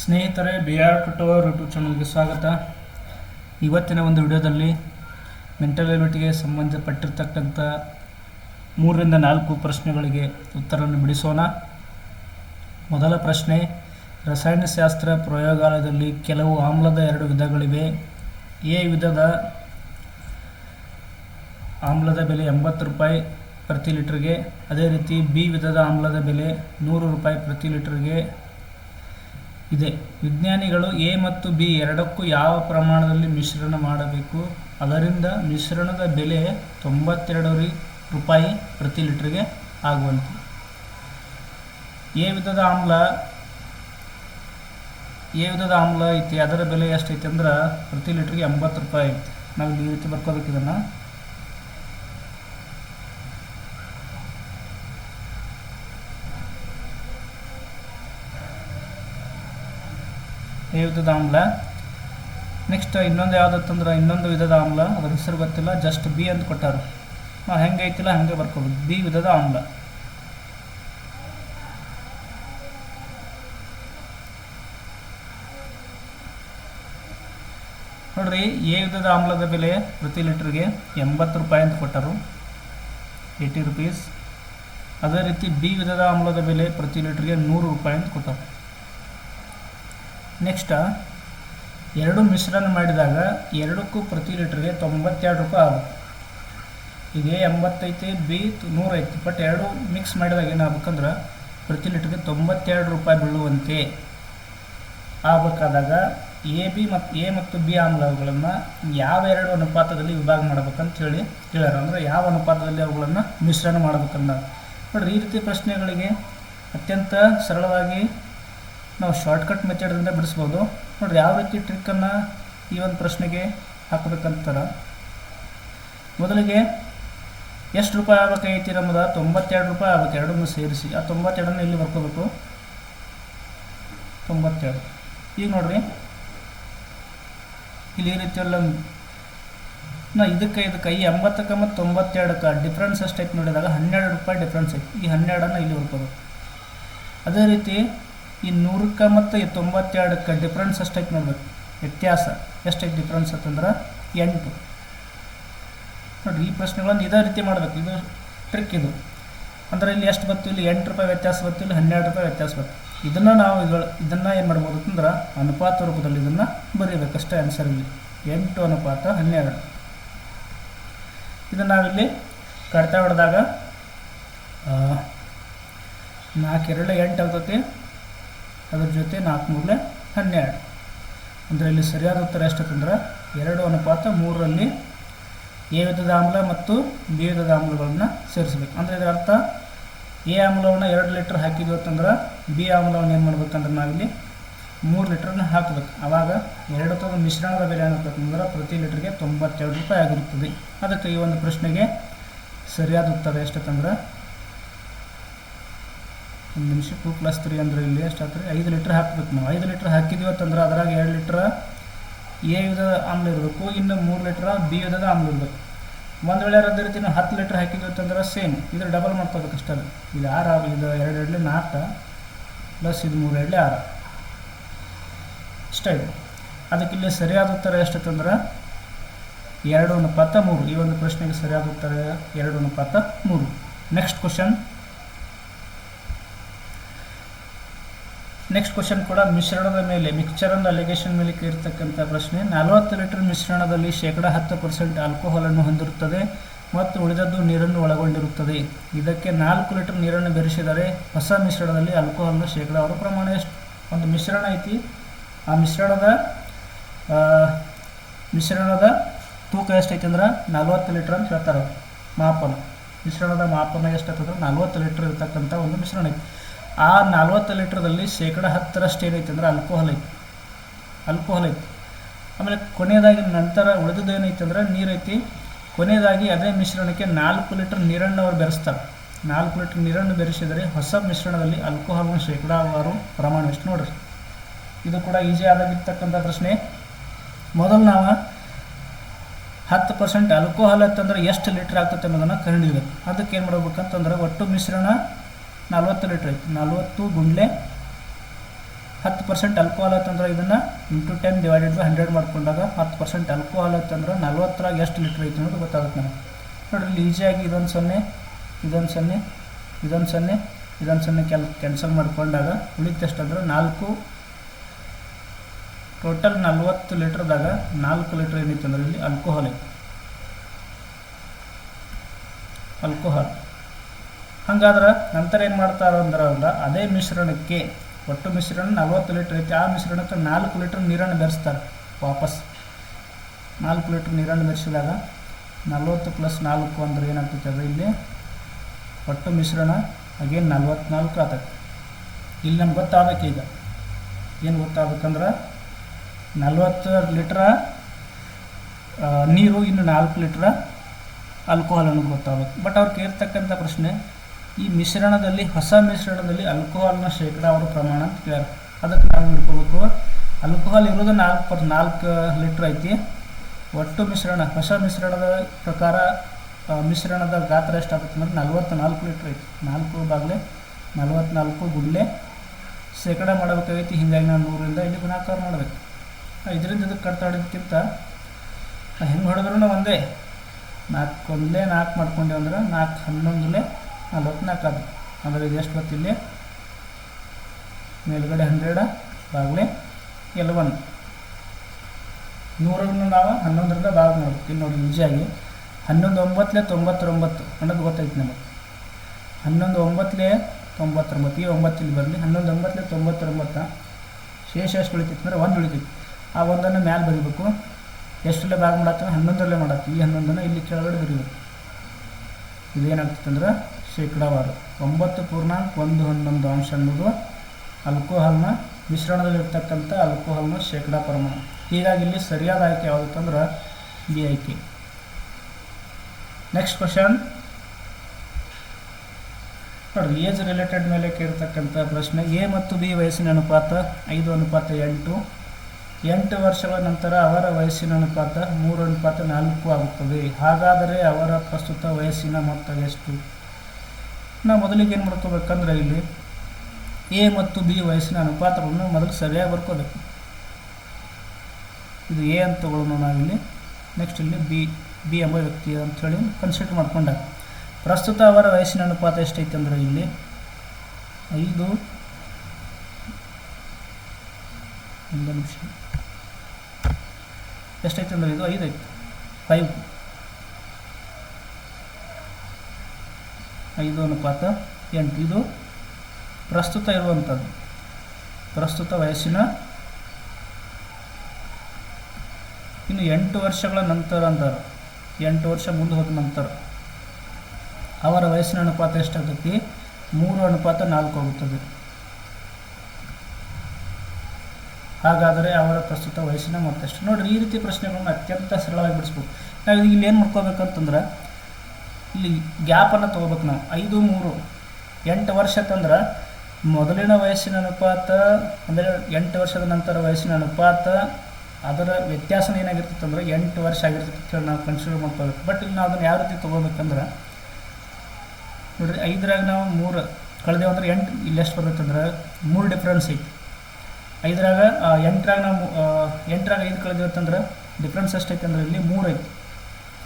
ಸ್ನೇಹಿತರೆ B R ಟುಟೋರ್ YouTube ಚಾನಲ್ಗೆ ಸ್ವಾಗತ. ಇವತ್ತಿನ ಒಂದು ವಿಡಿಯೋದಲ್ಲಿ ಮೆಂಟಲ್ ಎಬಿಲಿಟಿಗೆ ಸಂಬಂಧಪಟ್ಟಿರ್ತಕ್ಕಂಥ ಮೂರರಿಂದ ನಾಲ್ಕು ಪ್ರಶ್ನೆಗಳಿಗೆ ಉತ್ತರವನ್ನು ಬಿಡಿಸೋಣ. ಮೊದಲ ಪ್ರಶ್ನೆ, ರಸಾಯನಶಾಸ್ತ್ರ ಪ್ರಯೋಗಾಲಯದಲ್ಲಿ ಕೆಲವು ಆಮ್ಲದ ಎರಡು ವಿಧಗಳಿವೆ. ಎ ವಿಧದ ಆಮ್ಲದ ಬೆಲೆ ಎಂಬತ್ತು ರೂಪಾಯಿ ಪ್ರತಿ ಲೀಟ್ರಿಗೆ, ಅದೇ ರೀತಿ ಬಿ ವಿಧದ ಆಮ್ಲದ ಬೆಲೆ ನೂರು ರೂಪಾಯಿ ಪ್ರತಿ ಲೀಟ್ರಿಗೆ ಇದೆ. ವಿಜ್ಞಾನಿಗಳು ಎ ಮತ್ತು ಬಿ ಎರಡಕ್ಕೂ ಯಾವ ಪ್ರಮಾಣದಲ್ಲಿ ಮಿಶ್ರಣ ಮಾಡಬೇಕು? ಅದರಿಂದ ಮಿಶ್ರಣದ ಬೆಲೆ ತೊಂಬತ್ತೆರಡು ರೂಪಾಯಿ ಪ್ರತಿ ಲೀಟ್ರಿಗೆ ಆಗುವಂತೆ. ಎ ವಿಧದ ಆಮ್ಲ, ಎ ವಿಧದ ಆಮ್ಲ ಐತಿ. ಅದರ ಬೆಲೆ ಎಷ್ಟೈತಿ ಅಂದ್ರೆ ಪ್ರತಿ ಲೀಟ್ರಿಗೆ ಎಂಬತ್ತು ರೂಪಾಯಿ ಐತಿ. ನಾವು ಈ ರೀತಿ ಬರ್ಕೋಬೇಕು ಇದನ್ನು. ಎ ವಿಧದ ಆಮ್ಲ. ನೆಕ್ಸ್ಟ್ ಇನ್ನೊಂದು ಯಾವುದತ್ತಂದ್ರೆ ಇನ್ನೊಂದು ವಿಧದ ಆಮ್ಲ. ಅದ್ರ ಹೆಸರು ಗೊತ್ತಿಲ್ಲ ಜಸ್ಟ್ ಬಿ ಅಂತ ಕೊಟ್ಟಾರ. ನಾವು ಹೆಂಗೆ ಐತಿಲ್ಲ, ಹಂಗೆ ಬರ್ಕೋಬೇಕು ಬಿ ವಿಧದ ಆಮ್ಲ. ನೋಡ್ರಿ ಎ ವಿಧದ ಆಮ್ಲದ ಬೆಲೆ ಪ್ರತಿ ಲೀಟ್ರಿಗೆ ಎಂಬತ್ತು ರೂಪಾಯಿ ಅಂತ ಕೊಟ್ಟರು. ಏಯ್ಟಿ ರುಪೀಸ್ ಅದೇ ರೀತಿ ಬಿ ವಿಧದ ಆಮ್ಲದ ಬೆಲೆ ಪ್ರತಿ ಲೀಟ್ರಿಗೆ ನೂರು ರೂಪಾಯಿ ಅಂತ ಕೊಟ್ಟರು. ನೆಕ್ಸ್ಟ್, ಎರಡು ಮಿಶ್ರಣ ಮಾಡಿದಾಗ ಎರಡಕ್ಕೂ ಪ್ರತಿ ಲೀಟ್ರಿಗೆ ತೊಂಬತ್ತೆರಡು ರೂಪಾಯಿ ಆಗುತ್ತೆ. ಈಗ ಎಂಬತ್ತೈತಿ ಬಿ ನೂರೈತಿ ಬಟ್ ಎರಡು ಮಿಕ್ಸ್ ಮಾಡಿದಾಗ ಏನಾಗಬೇಕಂದ್ರೆ ಪ್ರತಿ ಲೀಟ್ರಿಗೆ ತೊಂಬತ್ತೆರಡು ರೂಪಾಯಿ ಬೀಳುವಂತೆ ಆಗಬೇಕಾದಾಗ ಎ, ಬಿ ಮತ್ತು ಎ ಮತ್ತು ಬಿ ಆಮ್ಲಗಳನ್ನು ಯಾವ ಎರಡು ಅನುಪಾತದಲ್ಲಿ ವಿಭಾಗ ಮಾಡ್ಬೇಕಂತ ಹೇಳಿ ಕೇಳ್ಯಾರ. ಅಂದರೆ ಯಾವ ಅನುಪಾತದಲ್ಲಿ ಅವುಗಳನ್ನು ಮಿಶ್ರಣ ಮಾಡಬೇಕಂದ ನೋಡ್ರಿ, ಈ ರೀತಿ ಪ್ರಶ್ನೆಗಳಿಗೆ ಅತ್ಯಂತ ಸರಳವಾಗಿ ನಾವು ಶಾರ್ಟ್ಕಟ್ ಮೆಥಡ್ದಿಂದ ಬಿಡಿಸ್ಬೋದು. ನೋಡಿರಿ, ಯಾವ ರೀತಿ ಟ್ರಿಕ್ಕನ್ನು ಈ ಒಂದು ಪ್ರಶ್ನೆಗೆ ಹಾಕಬೇಕಂತಾರೆ ಮೊದಲಿಗೆ ಎಷ್ಟು ರೂಪಾಯಿ ಆಗ್ಬೇಕಾಗೈತಿ ನಮ್ಮದು ತೊಂಬತ್ತೆರಡು ರೂಪಾಯಿ ಆಗುತ್ತೆ ಎರಡನ್ನು ಸೇರಿಸಿ. ಆ ತೊಂಬತ್ತೆರಡನ್ನು ಇಲ್ಲಿ ಬರ್ಕೋಬೇಕು ತೊಂಬತ್ತೆರಡು. ಈಗ ನೋಡ್ರಿ. ಇಲ್ಲಿ ಈ ರೀತಿಯೆಲ್ಲ ನಾ ಇದಕ್ಕೆ ಇದಕ್ಕೆ ಈ ಎಂಬತ್ತಕ್ಕೆ ಮತ್ತು ತೊಂಬತ್ತೆರಡಕ್ಕೆ ಡಿಫ್ರೆನ್ಸ್ ಎಷ್ಟೈತೆ ನೋಡಿದಾಗ ಹನ್ನೆರಡು ರೂಪಾಯಿ ಡಿಫ್ರೆನ್ಸ್ ಐತಿ. ಈ ಹನ್ನೆರಡನ್ನು ಇಲ್ಲಿ ಬರ್ಕೋಬೇಕು ಅದೇ ರೀತಿ ಈ ನೂರಕ್ಕೆ ಮತ್ತು ಈ ತೊಂಬತ್ತೆರಡಕ್ಕೆ ಡಿಫ್ರೆನ್ಸ್ ಎಷ್ಟೈತೆ ನೋಡ್ಬೇಕು ವ್ಯತ್ಯಾಸ. ಎಷ್ಟೈತೆ ಡಿಫ್ರೆನ್ಸ್ ಅಂತಂದ್ರೆ ಎಂಟು. ನೋಡಿರಿ, ಈ ಪ್ರಶ್ನೆಗಳನ್ನು ಇದೇ ರೀತಿ ಮಾಡಬೇಕು. ಇದು ಟ್ರಿಕ್ ಇದು. ಅಂದರೆ ಇಲ್ಲಿ ಎಷ್ಟು ಬತ್ತು? ಇಲ್ಲಿ ಎಂಟು ರೂಪಾಯಿ ವ್ಯತ್ಯಾಸ ಬತ್ತು? ಇಲ್ಲಿ ಹನ್ನೆರಡು ರೂಪಾಯಿ ವ್ಯತ್ಯಾಸ ಬತ್ತು. ಇದನ್ನು ನಾವು ಇದು ಇದನ್ನು ಏನು ಮಾಡ್ಬೋದು ಅಂತಂದ್ರೆ ಅನುಪಾತ ರೂಪದಲ್ಲಿ ಇದನ್ನು ಬರೀಬೇಕಷ್ಟೇ ಆನ್ಸರ್ ಇಲ್ಲಿ. ಎಂಟು ಅನುಪಾತ ಹನ್ನೆರಡು. ಇದನ್ನು ನಾವಿಲ್ಲಿ ಕಡ್ತಾ ಹೊಡೆದಾಗ ನಾಲ್ಕು, ಎರಡು, ಎಂಟು ಆಗ್ತೈತಿ. ಅದ್ರ ಜೊತೆ ನಾಲ್ಕು ಮೂರಲೆ ಹನ್ನೆರಡು. ಅಂದರೆ ಇಲ್ಲಿ ಸರಿಯಾದ ಉತ್ತರ ಎಷ್ಟಂದ್ರೆ ಎರಡು ಅನುಪಾತ ಮೂರರಲ್ಲಿ ಎ ವಿಧದ ಆಮ್ಲ ಮತ್ತು ಬಿ ವಿಧದ ಆಮ್ಲಗಳನ್ನು ಸೇರಿಸಬೇಕು. ಅಂದರೆ ಇದರ ಅರ್ಥ, ಎ ಆಮ್ಲವನ್ನು ಎರಡು ಲೀಟ್ರ್ ಹಾಕಿದ್ವಿ ಅಂತಂದ್ರೆ, ಬಿ ಆಮ್ಲವನ್ನು ಏನು ಮಾಡ್ಬೇಕಂದ್ರೆ ನಾವಿಲ್ಲಿ ಮೂರು ಲೀಟ್ರನ್ನ ಹಾಕಬೇಕು. ಆವಾಗ ಎರಡು ತದ ಮಿಶ್ರಣದ ಬೆಲೆ ಏನಾಗ್ತದಂದ್ರೆ ಪ್ರತಿ ಲೀಟ್ರಿಗೆ ತೊಂಬತ್ತೆರಡು ರೂಪಾಯಿ ಆಗಿರುತ್ತದೆ. ಅದಕ್ಕೆ ಈ ಒಂದು ಪ್ರಶ್ನೆಗೆ ಸರಿಯಾದ ಉತ್ತರ ಎಷ್ಟಂತಂದ್ರೆ ಒಂದು ನಿಮಿಷ ಟೂ ಪ್ಲಸ್ ತ್ರೀ ಅಂದ್ರೆ ಇಲ್ಲಿ ಎಷ್ಟಾಗ್ತದೆ ಐದು ಲೀಟ್ರ್ ಹಾಕಬೇಕು ನಾವು. ಐದು ಲೀಟ್ರ್ ಹಾಕಿದ್ವಿ ಅಂತಂದ್ರೆ ಅದ್ರಾಗ ಎರಡು ಲೀಟ್ರ್ ಎ ವಿಧದ ಆಮ್ಲ ಇರಬೇಕು, ಇನ್ನು ಮೂರು ಲೀಟ್ರ್ ಬಿ ವಿಧದ ಆಮ್ಲ ಇರಬೇಕು. ಒಂದು ವೇಳೆ ಅದೇ ರೀತಿ ನಾವು ಹತ್ತು ಲೀಟ್ರ್ ಹಾಕಿದ್ವಿ ಅಂತಂದ್ರೆ ಸೇಮ್ ಇದ್ರ ಡಬಲ್ ಮಾಡ್ಕೋಬೇಕು ಅಷ್ಟೇ ಇದು ಆರು ಆರು ಇದು ಎರಡು ಎರಡು ನಾಲ್ಕು ಪ್ಲಸ್ ಇದು ಮೂರು ಎರಡು ಆರು. ಇಷ್ಟ ಇದೆ. ಅದಕ್ಕೆ ಇಲ್ಲಿ ಸರಿಯಾದ ಉತ್ತರ ಎಷ್ಟಂದ್ರೆ ಎರಡು ಅನುಪಾತ ಮೂರು. ಈ ಒಂದು ಪ್ರಶ್ನೆಗೆ ಸರಿಯಾದ ಉತ್ತರ ಎರಡು ಅನುಪಾತ ಮೂರು. ನೆಕ್ಸ್ಟ್ ಕ್ವಶನ್ ನೆಕ್ಸ್ಟ್ ಕ್ವಶನ್ ಕೂಡ, ಮಿಶ್ರಣದ ಮೇಲೆ ಮಿಕ್ಸ್ಚರ್ ಅಂಡ್ ಅಲಿಗೇಷನ್ ಮೇಲೆ ಕೇಳಿರ್ತಕ್ಕಂಥ ಪ್ರಶ್ನೆ. ನಲವತ್ತು ಲೀಟರ್ ಮಿಶ್ರಣದಲ್ಲಿ ಶೇಕಡ ಹತ್ತು ಪರ್ಸೆಂಟ್ ಆಲ್ಕೋಹಾಲನ್ನು ಹೊಂದಿರುತ್ತದೆ ಮತ್ತು ಉಳಿದದ್ದು ನೀರನ್ನು ಒಳಗೊಂಡಿರುತ್ತದೆ. ಇದಕ್ಕೆ ನಾಲ್ಕು ಲೀಟರ್ ನೀರನ್ನು ಬೆರೆಸಿದರೆ ಹೊಸ ಮಿಶ್ರಣದಲ್ಲಿ ಆಲ್ಕೋಹಾಲ್ನ ಶೇಕಡಾವಾರು ಪ್ರಮಾಣ ಎಷ್ಟು? ಒಂದು ಮಿಶ್ರಣ ಐತಿ. ಆ ಮಿಶ್ರಣದ ಮಿಶ್ರಣದ ತೂಕ ಎಷ್ಟೈತಿ ಅಂದ್ರೆ ನಲ್ವತ್ತು ಲೀಟ್ರ್ ಅಂತ ಹೇಳ್ತಾರೆ. ಮಾಪನ. ಮಿಶ್ರಣದ ಮಾಪನ ಎಷ್ಟಾಗ್ತದೆ ನಲ್ವತ್ತು ಲೀಟ್ರ್ ಇರ್ತಕ್ಕಂಥ ಒಂದು ಮಿಶ್ರಣ ಐತಿ. ಆ ನಲ್ವತ್ತು ಲೀಟ್ರದಲ್ಲಿ ಶೇಕಡ ಹತ್ತರಷ್ಟು ಏನೈತೆ ಅಂದ್ರೆ ಆಲ್ಕೋಹಾಲ್ ಐತಿ ಆಲ್ಕೋಹಾಲ್ ಐತಿ ಆಮೇಲೆ ಕೊನೆಯದಾಗಿ ನಂತರ ಉಳಿದದ್ದು ಏನೈತೆ ಅಂದ್ರೆ ನೀರೈತಿ. ಕೊನೆಯದಾಗಿ ಅದೇ ಮಿಶ್ರಣಕ್ಕೆ ನಾಲ್ಕು ಲೀಟರ್ ನೀರನ್ನು ಅವರು ಬೆರೆಸ್ತಾರೆ. ನಾಲ್ಕು ಲೀಟರ್ ನೀರನ್ನು ಬೆರೆಸಿದರೆ ಹೊಸ ಮಿಶ್ರಣದಲ್ಲಿ ಆಲ್ಕೋಹಾಲ್ನ ಶೇಕಡಾವಾರು ಪ್ರಮಾಣ ಎಷ್ಟು ನೋಡ್ರಿ. ಇದು ಕೂಡ ಈಸಿ ಆದಾಗಿರ್ತಕ್ಕಂಥ ಪ್ರಶ್ನೆ. ಮೊದಲು ನಾವು ಹತ್ತು ಪರ್ಸೆಂಟ್ ಆಲ್ಕೋಹಾಲ್ ಅಂತಂದ್ರೆ ಎಷ್ಟು ಲೀಟ್ರ್ ಆಗ್ತದೆ ಅನ್ನೋದನ್ನು ಕಂಡುಹಿಡಿಬೇಕು. ಅದಕ್ಕೆ ಏನು ಮಾಡ್ಬೇಕಂತಂದ್ರೆ ಒಟ್ಟು ಮಿಶ್ರಣ ನಲ್ವತ್ತು ಲೀಟ್ರ್ ಐತಿ. ನಲ್ವತ್ತು ಗುಂಡ್ಲೆ ಹತ್ತು ಪರ್ಸೆಂಟ್ ಅಲ್ಕೋಹಾಲ್ ಅಂತಂದ್ರೆ ಇದನ್ನು into ten divided by hundred ಮಾಡ್ಕೊಂಡಾಗ ಹತ್ತು ಪರ್ಸೆಂಟ್ ಅಲ್ಕೋಹಾಲ್ ಅಂತಂದ್ರೆ ನಲ್ವತ್ತರಾಗ ಎಷ್ಟು ಲೀಟ್ರ್ ಐತೆ ಅನ್ನೋದು ಗೊತ್ತಾಗುತ್ತೆ ನಮಗೆ. ನೋಡ್ರಿ, ಇಲ್ಲಿ ಈಸಿಯಾಗಿ ಇದೊಂದು ಸೊನ್ನೆ ಇದೊಂದು ಸೊನ್ನೆ ಇದೊಂದು ಸೊನ್ನೆ ಇದೊಂದು ಸೊನ್ನೆ ಕೆಲ್ ಕ್ಯಾನ್ಸಲ್ ಮಾಡ್ಕೊಂಡಾಗ ಉಳಿತಷ್ಟು ಅಂದ್ರೆ ನಾಲ್ಕು ಟೋಟಲ್ ನಲ್ವತ್ತು ಲೀಟ್ರದಾಗ ನಾಲ್ಕು ಲೀಟ್ರ್ ಏನಿತ್ತು ಅಂದ್ರೆ ಇಲ್ಲಿ ಅಲ್ಕೋಹಾಲ್ ಐತೆ. ಅಲ್ಕೋಹಾಲ್ ಹಂಗಾದ್ರೆ ನಂತರ ಏನು ಮಾಡ್ತಾರೆ ಅಂದ್ರೆ ಅವ್ರ ಅದೇ ಮಿಶ್ರಣಕ್ಕೆ ಒಟ್ಟು ಮಿಶ್ರಣ ನಲ್ವತ್ತು ಲೀಟ್ರ್ ಐತಿ. ಆ ಮಿಶ್ರಣಕ್ಕೆ ನಾಲ್ಕು ಲೀಟ್ರ್ ನೀರನ್ನು ಬೆರೆಸ್ತಾರೆ ವಾಪಸ್. ನಾಲ್ಕು ಲೀಟ್ರ್ ನೀರನ್ನು ಬೆರೆಸಿದಾಗ ನಲವತ್ತು ಪ್ಲಸ್ ನಾಲ್ಕು ಅಂದ್ರೆ ಏನಾಗ್ತೈತೆ ಇಲ್ಲಿ? ಒಟ್ಟು ಮಿಶ್ರಣ ಅಗೇನ್ ನಲ್ವತ್ನಾಲ್ಕು ಆತ ಇಲ್ಲಿ ನಮ್ಗೆ ಗೊತ್ತಾಗಬೇಕು ಈಗ. ಏನು ಗೊತ್ತಾಗಬೇಕಂದ್ರೆ ನಲ್ವತ್ತು ಲೀಟ್ರ ನೀರು ಇನ್ನು ನಾಲ್ಕು ಲೀಟ್ರ ಆಲ್ಕೋಹಾಲ್ ಅನ್ನೋದು ಗೊತ್ತಾಗಬೇಕು. ಬಟ್ ಅವ್ರು ಕೇಳ್ತಕ್ಕಂಥ ಪ್ರಶ್ನೆ ಈ ಮಿಶ್ರಣದಲ್ಲಿ, ಹೊಸ ಮಿಶ್ರಣದಲ್ಲಿ ಆಲ್ಕೋಹಾಲ್ನ ಶೇಕಡಾವಾರು ಪ್ರಮಾಣ ಅಂತ ಕೇಳ್ಯಾರ. ಅದಕ್ಕೆ ನಾವು ಹಿಡ್ಕೋಬೇಕು ಆಲ್ಕೋಹಾಲ್ ಇರೋದು ನಾಲ್ಕು ಪರ್ ನಾಲ್ಕು ಲೀಟ್ರ್ ಐತಿ. ಒಟ್ಟು ಮಿಶ್ರಣ, ಹೊಸ ಮಿಶ್ರಣದ ಪ್ರಕಾರ ಮಿಶ್ರಣದ ಗಾತ್ರ ಎಷ್ಟಾಗುತ್ತೆ ಅಂದ್ರೆ ನಲ್ವತ್ತು ನಾಲ್ಕು ಲೀಟ್ರ್ ಐತಿ. ನಾಲ್ಕು ಬಾಗ್ಲೆ ನಲ್ವತ್ನಾಲ್ಕು ಗುಡ್ಲೆ ಶೇಕಡ ಮಾಡಬೇಕಾಗೈತಿ. ಹಿಂಗಾಗಿ ನಾವು ನೂರಿಂದ ಇಲ್ಲಿ ಗುಣಾಕಾರ ಮಾಡಬೇಕು. ಇದರಿಂದ ಇದಕ್ಕೆ ಕಟ್ಟಾಡೋದಕ್ಕಿಂತ ಹೆಂಗೆ ಹೊಡೆದ್ರೂ ಒಂದೇ. ನಾಲ್ಕು ಒಂದೇ ನಾಲ್ಕು ಮಾಡ್ಕೊಂಡೆ ಅಂದ್ರೆ ನಾಲ್ಕು ಹನ್ನೊಂದಲೇ ನಲ್ವತ್ನಾಲ್ಕು ಅದು ಅಂದರೆ ಇದು ಎಷ್ಟು ಗೊತ್ತಿಲ್ಲ ಮೇಲ್ಗಡೆ ಹಂಡ್ರೆಡ ಬಾಗ್ಲೆ ಎಲ್ವನ್. ನೂರನ್ನು ನಾವು, ಹನ್ನೊಂದರಿಂದ ಭಾಗ ಮಾಡ್ಬೇಕು ಇಲ್ಲಿ ನೋಡಿ ಈಜಿಯಾಗಿ ಹನ್ನೊಂದು ಒಂಬತ್ತಲೆ ತೊಂಬತ್ತೊಂಬತ್ತು. ಅನ್ನೋದು ಗೊತ್ತೈತೆ ನಮಗೆ. ಹನ್ನೊಂದು ಒಂಬತ್ತಲೆ ತೊಂಬತ್ತೊಂಬತ್ತು. ಈ ಒಂಬತ್ತು ಇಲ್ಲಿ ಬರಲಿ. ಹನ್ನೊಂದು ಒಂಬತ್ತಲೇ ತೊಂಬತ್ತೊಂಬತ್ತು ಶೇಷ ಎಷ್ಟು ಉಳಿತೈತೆ ಅಂದ್ರೆ ಒಂದು ಉಳಿತೈತಿ. ಆ ಒಂದನ್ನು ಮ್ಯಾಲೆ ಬರಿಬೇಕು. ಎಷ್ಟರಲ್ಲೇ ಭಾಗ ಮಾಡತ್ತೆ ಹನ್ನೊಂದರಲ್ಲೇ ಮಾಡತ್ತೆ ಈ ಹನ್ನೊಂದನ್ನು ಇಲ್ಲಿ ಕೆಳಗಡೆ ಬರಿಬೇಕು. ಇದೇನಾಗ್ತದೆ ಅಂದ್ರೆ ಶೇಕಡಾವಾರು ಒಂಬತ್ತು ಪೂರ್ಣಾಂಕ ಒಂದು ಹನ್ನೊಂದು ಅಂಶ ಅನ್ನೋದು ಆಲ್ಕೋಹಾಲ್ನ ಮಿಶ್ರಣದಲ್ಲಿರ್ತಕ್ಕಂಥ ಆಲ್ಕೋಹಾಲ್ನ ಶೇಕಡಾ ಪ್ರಮಾಣ. ಹೀಗಾಗಿ ಇಲ್ಲಿ ಸರಿಯಾದ ಆಯ್ಕೆ ಯಾವುದಂದ್ರೆ ಬಿ ಆಯ್ಕೆ. ನೆಕ್ಸ್ಟ್ ಕ್ವಶನ್ ನೋಡ್ರಿ ಏಜ್ ರಿಲೇಟೆಡ್ ಮೇಲೆ ಕೇಳ್ತಕ್ಕಂಥ ಪ್ರಶ್ನೆ. ಎ ಮತ್ತು ಬಿ ವಯಸ್ಸಿನ ಅನುಪಾತ ಐದು ಅನುಪಾತ ಎಂಟು. ಎಂಟು ವರ್ಷಗಳ ನಂತರ ಅವರ ವಯಸ್ಸಿನ ಅನುಪಾತ ಮೂರು ಅನುಪಾತ ನಾಲ್ಕು ಆಗುತ್ತದೆ. ಹಾಗಾದರೆ ಅವರ ಪ್ರಸ್ತುತ ವಯಸ್ಸಿನ ಮೊತ್ತ ಎಷ್ಟು? ನಾವು ಮೊದಲಿಗೆ ಏನು ಮಾಡ್ಕೋಬೇಕಂದ್ರೆ ಇಲ್ಲಿ ಎ ಮತ್ತು ಬಿ ವಯಸ್ಸಿನ ಅನುಪಾತವನ್ನು ಮೊದಲು ಸರಿಯಾಗಿ ಬರ್ಕೋಬೇಕು. ಇದು ಎ ಅಂತ ತಗೊಳ್ಳೋಣ ನಾವಿಲ್ಲಿ. ನೆಕ್ಸ್ಟ್ ಇಲ್ಲಿ ಬಿ ಬಿ ಎಂಬ ವ್ಯಕ್ತಿ ಅಂಥೇಳಿ ಕನ್ಸಿಡರ್ ಮಾಡ್ಕೊಂಡಾಗ ಪ್ರಸ್ತುತ ಅವರ ವಯಸ್ಸಿನ ಅನುಪಾತ ಎಷ್ಟೈತೆ ಅಂದ್ರೆ ಇಲ್ಲಿ ಐದು ಒಂದು ನಿಮಿಷ. ಎಷ್ಟೈತೆ ಅಂದ್ರೆ ಇದು ಐದು ಐತೆ ಫೈವ್ ಐದು ಅನುಪಾತ ಎಂಟು. ಇದು ಪ್ರಸ್ತುತ ಇರುವಂಥದ್ದು. ಪ್ರಸ್ತುತ ವಯಸ್ಸಿನ ಇನ್ನು ಎಂಟು ವರ್ಷಗಳ ನಂತರ ಅಂತಾರೆ. ಎಂಟು ವರ್ಷ ಮುಂದೆ ಹೋದ ನಂತರ. ಅವರ ವಯಸ್ಸಿನ ಅನುಪಾತ ಎಷ್ಟಾಗುತ್ತೆ? ಮೂರು ಅನುಪಾತ ನಾಲ್ಕು ಆಗುತ್ತದೆ. ಹಾಗಾದರೆ ಅವರ ಪ್ರಸ್ತುತ ವಯಸ್ಸಿನ ಮತ್ತಷ್ಟು. ನೋಡ್ರಿ, ಈ ರೀತಿ ಪ್ರಶ್ನೆಗಳನ್ನ ಅತ್ಯಂತ ಸರಳವಾಗಿ ಬಿಡಿಸ್ಬೋದು ನಾವು ಇಲ್ಲಿ ಏನು ಮಾಡ್ಕೋಬೇಕಂತಂದ್ರೆ ಇಲ್ಲಿ ಗ್ಯಾಪನ್ನು ತೊಗೋಬೇಕು ನಾವು. ಐದು, ಮೂರು, ಎಂಟು ವರ್ಷ ತಂದ್ರೆ ಮೊದಲಿನ ವಯಸ್ಸಿನ ಅನುಪಾತ, ಅಂದರೆ ಎಂಟು ವರ್ಷದ ನಂತರ ವಯಸ್ಸಿನ ಅನುಪಾತ, ಅದರ ವ್ಯತ್ಯಾಸ ಏನಾಗಿರ್ತೈತೆ ಎಂಟು ವರ್ಷ ಆಗಿರ್ತೈತೆ ಅಂತ ಹೇಳಿ ನಾವು ಕನ್ಸಿಡರ್ ಮಾಡ್ಕೋಬೇಕು. ಬಟ್ ಇಲ್ಲಿ ನಾವು ಅದನ್ನು ಯಾವ ರೀತಿ ತೊಗೋಬೇಕಂದ್ರೆ ನೋಡಿರಿ, ಐದರಾಗ ನಾವು ಮೂರು ಕಳೆದೇವು ಅಂದ್ರೆ ಎಂಟು, ಇಲ್ಲಿ ಎಷ್ಟು ಬರ್ತೈತಂದ್ರೆ ಮೂರು ಡಿಫ್ರೆನ್ಸ್ ಐತಿ. ಐದರಾಗ ಎಂಟರಾಗ ನಾವು ಎಂಟರಾಗ ಐದು ಕಳೆದೇವು ಅಂತಂದ್ರೆ ಡಿಫ್ರೆನ್ಸ್ ಎಷ್ಟೈತೆ ಅಂದ್ರೆ ಇಲ್ಲಿ ಮೂರು ಐತಿ.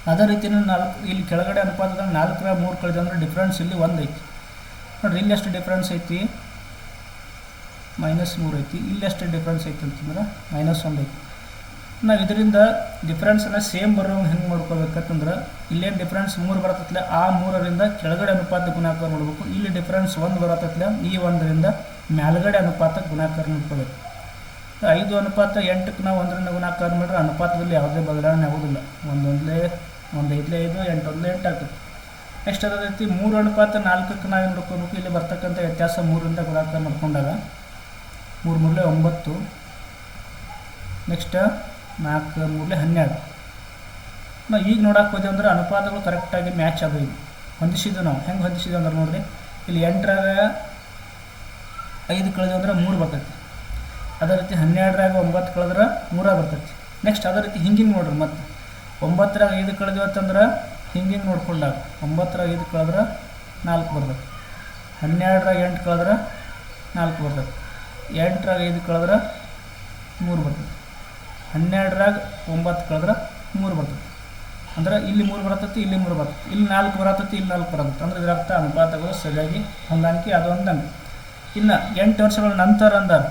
ಅದೇ ರೀತಿಯೂ ನಾಲ್ಕು, ಇಲ್ಲಿ ಕೆಳಗಡೆ ಅನುಪಾತದಾಗ ನಾಲ್ಕರ ಮೂರು ಕಳೆದ ಅಂದ್ರೆ ಡಿಫ್ರೆನ್ಸ್ ಇಲ್ಲಿ ಒಂದು ಐತಿ. ನೋಡಿರಿ, ಇಲ್ಲಿ ಎಷ್ಟು ಡಿಫ್ರೆನ್ಸ್ ಐತಿ? ಮೈನಸ್ ಮೂರು ಐತಿ. ಇಲ್ಲಿ ಎಷ್ಟು ಡಿಫ್ರೆನ್ಸ್ ಐತಿ ಅಂತಂದ್ರೆ ಮೈನಸ್ ಒಂದು ಐತಿ. ನಾವು ಇದರಿಂದ ಡಿಫ್ರೆನ್ಸನ್ನು ಸೇಮ್ ಬರೋ ಹೆಂಗೆ ಮಾಡ್ಕೋಬೇಕಂತಂದ್ರೆ, ಇಲ್ಲೇನು ಡಿಫ್ರೆನ್ಸ್ ಮೂರು ಬರತ್ತಲ್ಲ ಆ ಮೂರರಿಂದ ಕೆಳಗಡೆ ಅನುಪಾತ ಗುಣಾಕಾರ ಮಾಡಬೇಕು ಇಲ್ಲಿ ಡಿಫ್ರೆನ್ಸ್ ಒಂದು ಬರತ್ತಲ್ಲ ಈ ಒಂದರಿಂದ ಮೇಲ್ಗಡೆ ಅನುಪಾತ ಗುಣಾಕಾರ ಮಾಡ್ಕೋಬೇಕು ಐದು ಅನುಪಾತ ಎಂಟಕ್ಕೆ ನಾವು ಒಂದರಿಂದ ಗುಣಾಕಾರ ಮಾಡಿದ್ರೆ ಅನುಪಾತದಲ್ಲಿ ಯಾವುದೇ ಬದಲಾವಣೆ ಆಗೋದಿಲ್ಲ. ಒಂದೊಂದಲೇ ಒಂದು ಐದಲೇ ಐದು, ಎಂಟು, ಒಂದು, ಎಂಟು ಆಗ್ತದೆ. ನೆಕ್ಸ್ಟ್ ಅದೇ ರೀತಿ ಮೂರು ಅನುಪಾತ ನಾಲ್ಕಕ್ಕೆ ನಾವು ಏನು ಮಾಡ್ಕೋಬೇಕು? ಇಲ್ಲಿ ಬರ್ತಕ್ಕಂಥ ವ್ಯತ್ಯಾಸ ಮೂರಿಂದ ಗುಣಾಕಾರ ಮಾಡ್ಕೊಂಡಾಗ ಮೂರು ಮೂರಲೇ ಒಂಬತ್ತು, ನೆಕ್ಸ್ಟ್ ನಾಲ್ಕು ಮೂರಲೆ ಹನ್ನೆರಡು. ನಾವು ಈಗ ನೋಡಕ್ಕೆ ಹೋದೆವು ಅಂದ್ರೆ ಅನುಪಾತಗಳು ಕರೆಕ್ಟಾಗಿ ಮ್ಯಾಚ್ ಆಗೋ ಹೊಂದಿಸಿದ್ದು ನಾವು. ಹೆಂಗೆ ಹೊಂದಿಸಿದ್ವಿ ಅಂದ್ರೆ ನೋಡಿರಿ, ಇಲ್ಲಿ ಎಂಟರಾಗ ಐದು ಕಳೆದು ಅಂದ್ರೆ ಮೂರು ಬರ್ತೈತಿ. ಅದೇ ರೀತಿ ಹನ್ನೆರಡರಾಗ ಒಂಬತ್ತು ಕಳೆದ್ರೆ ಮೂರ ಬರ್ತೈತಿ. ನೆಕ್ಸ್ಟ್ ಅದೇ ರೀತಿ ಹಿಂಗಿಂಗೆ ನೋಡ್ರಿ ಮತ್ತೆ. ಒಂಬತ್ತರಾಗ ಐದು ಕಳೆದಿವತ್ತಂದ್ರೆ ಹಿಂಗೆ ನೋಡ್ಕೊಂಡಾಗ. ಒಂಬತ್ತರಾಗ ಐದು ಕಳೆದ್ರೆ ನಾಲ್ಕು ಬರ್ಬೇಕು ಹನ್ನೆರಡರಾಗ ಎಂಟು ಕಳೆದ್ರೆ ನಾಲ್ಕು ಬರ್ತದೆ. ಎಂಟರಾಗ ಐದು ಕಳೆದ್ರೆ ಮೂರು ಬರ್ತದೆ. ಹನ್ನೆರಡರಾಗ ಒಂಬತ್ತು ಕಳೆದ್ರೆ ಮೂರು ಬರ್ತದೆ. ಅಂದ್ರೆ ಇಲ್ಲಿ ಮೂರು ಬರತ್ತೈತಿ ಇಲ್ಲಿ ಮೂರು ಬರ್ತೈತಿ ಇಲ್ಲಿ ನಾಲ್ಕು ಬರತ್ತೈತಿ ಇಲ್ಲಿ ನಾಲ್ಕು ಬರತ್ತೆ ಅಂದ್ರೆ ಇದರ ಅರ್ಥ ಅನುಪಾತಗಳು ಸರಿಯಾಗಿ ಹೊಂದಾಣಿಕೆ ಅದು ಇನ್ನು ಎಂಟು ವರ್ಷಗಳ ನಂತರ ಅಂದಾರ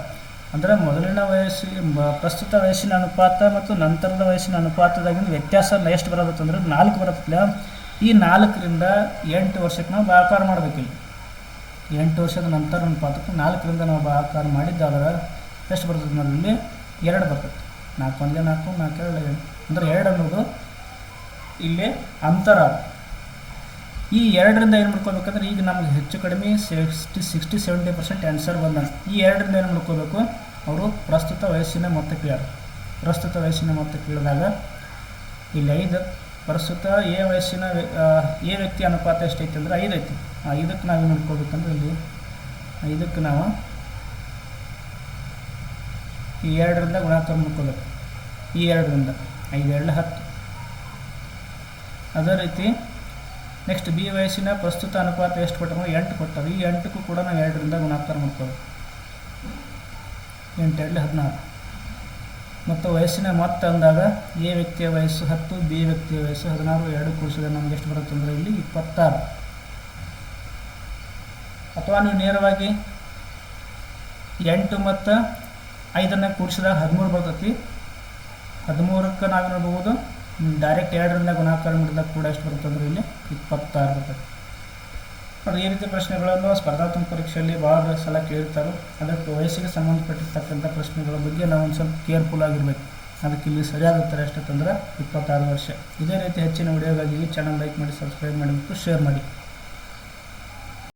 ಅಂದರೆ ಮೊದಲಿನ ವಯಸ್ಸು ಬ- ಪ್ರಸ್ತುತ ವಯಸ್ಸಿನ ಅನುಪಾತ ಮತ್ತು ನಂತರದ ವಯಸ್ಸಿನ ಅನುಪಾತದಾಗಿನ ವ್ಯತ್ಯಾಸ ಎಷ್ಟು ಬರತ್ತೆ ಅಂದ್ರೆ ನಾಲ್ಕು ಬರತ್ತಿಲ್ಲ ಈ ನಾಲ್ಕರಿಂದ ಎಂಟು ವರ್ಷಕ್ಕೆ ನಾವು ಮಾಡಬೇಕು ಇಲ್ಲಿ ಎಂಟು ವರ್ಷದ ನಂತರ ಅನುಪಾತಕ್ಕೆ ನಾಲ್ಕರಿಂದ ನಾವು ಭಾಗಾಕಾರ ಮಾಡಿದ್ದಾದ್ರೆ ಎಷ್ಟು ಬರ್ತದೆ ನಮ್ಮಲ್ಲಿ ಎರಡು ಬರ್ತದೆ. ನಾಲ್ಕು ಒಂದೇ ನಾಲ್ಕು ನಾಲ್ಕು ಎರಡು, ಎಂಟು. ಅಂದರೆ ಎರಡು ಅನ್ನೋದು ಇಲ್ಲಿ ಅಂತರ. ಈ ಎರಡರಿಂದ ಏನು ಮಾಡ್ಕೋಬೇಕಂದ್ರೆ ಈಗ ನಮ್ಗೆ ಹೆಚ್ಚು ಕಡಿಮೆ sixty sixty seventy percent answer ಬಂದ ಈ ಎರಡರಿಂದ ಏನು ಮಾಡ್ಕೋಬೇಕು? ಅವರು ಪ್ರಸ್ತುತ ವಯಸ್ಸಿನ ಮೊತ್ತ ಕೇಳ್ಯಾರ ಪ್ರಸ್ತುತ ವಯಸ್ಸಿನ ಮೊತ್ತ ಕೇಳಿದಾಗ ಇಲ್ಲಿ ಐದು, ಪ್ರಸ್ತುತ ಎ ವಯಸ್ಸಿನ ವ್ಯ- ಎ ವ್ಯಕ್ತಿ ಅನುಪಾತ ಎಷ್ಟೈತೆ ಅಂದ್ರೆ ಐದು ಐತಿ. ಆ ನಾವು ಏನು ಮಾಡ್ಕೋಬೇಕಂದ್ರೆ ಇಲ್ಲಿ ಐದಕ್ಕೆ ನಾವು ಈ ಎರಡರಿಂದ ಗುಣಾಕಾರ ಮಾಡ್ಕೋಬೇಕು. ಈ ಎರಡರಿಂದ. ಐದು ಎರಡು ಹತ್ತು. ಅದೇ ರೀತಿ ನೆಕ್ಸ್ಟ್ ಬಿ ವಯಸ್ಸಿನ ಪ್ರಸ್ತುತ ಅನುಪಾತ ಎಷ್ಟು ಕೊಟ್ಟರು ಎಂಟು ಕೊಟ್ಟರು ಈ ಎಂಟಕ್ಕೂ ಕೂಡ ನಾವು ಎರಡರಿಂದ ಗುಣಾಕಾರ ಮಾಡ್ಕೋದು ಎಂಟು ಎರಡು ಹದಿನಾರು. ಮತ್ತು ವಯಸ್ಸಿನ ಮೊತ್ತ ಅಂದಾಗ ಎ ವ್ಯಕ್ತಿಯ ವಯಸ್ಸು ಹತ್ತು ಬಿ ವ್ಯಕ್ತಿಯ ವಯಸ್ಸು ಹದಿನಾರು, ಎರಡು ಕೂಡಿಸಿದ್ರೆ ನಮ್ಗೆ ಎಷ್ಟು ಬರುತ್ತೆ ಅಂದರೆ ಇಲ್ಲಿ ಇಪ್ಪತ್ತಾರು. ಅಥವಾ ನೀವು ನೇರವಾಗಿ ಎಂಟು ಮತ್ತು ಐದನ್ನು ಕೂಡಿಸಿದಾಗ ಹದಿಮೂರು ಬರ್ತೈತಿ. ಹದಿಮೂರಕ್ಕೆ ನಾವು ನೋಡ್ಬೋದು ಡೈರೆಕ್ಟ್ ಎರಡರಿಂದ ಗುಣಾಕಾರ ಮಾಡಿದಾಗ ಕೂಡ ಎಷ್ಟು ಬರುತ್ತೆ ಅಂದರೆ ಇಲ್ಲಿ ಇಪ್ಪತ್ತಾರು ಬರುತ್ತೆ ನೋಡಿ, ಈ ರೀತಿ ಪ್ರಶ್ನೆಗಳನ್ನು ಸ್ಪರ್ಧಾತ್ಮಕ ಪರೀಕ್ಷೆಯಲ್ಲಿ ಭಾಳ ಸಲ ಕೇಳ್ತಾರೆ. ಅದಕ್ಕೆ ವಯಸ್ಸಿಗೆ ಸಂಬಂಧಪಟ್ಟಿರ್ತಕ್ಕಂಥ ಪ್ರಶ್ನೆಗಳ ಬಗ್ಗೆ ನಾವು ಒಂದು ಸ್ವಲ್ಪ ಕೇರ್ಫುಲ್ ಆಗಿರಬೇಕು. ಅದಕ್ಕೆ ಇಲ್ಲಿ ಸರಿಯಾದ ಉತ್ತರ ಎಷ್ಟಂತಂದ್ರೆ ಇಪ್ಪತ್ತಾರು ವರ್ಷ. ಇದೇ ರೀತಿ ಹೆಚ್ಚಿನ ವಿಡಿಯೋಗಾಗಿ ಚಾನಲ್ ಲೈಕ್ ಮಾಡಿ, ಸಬ್ಸ್ಕ್ರೈಬ್ ಮಾಡಿ ಮತ್ತು ಶೇರ್ ಮಾಡಿ.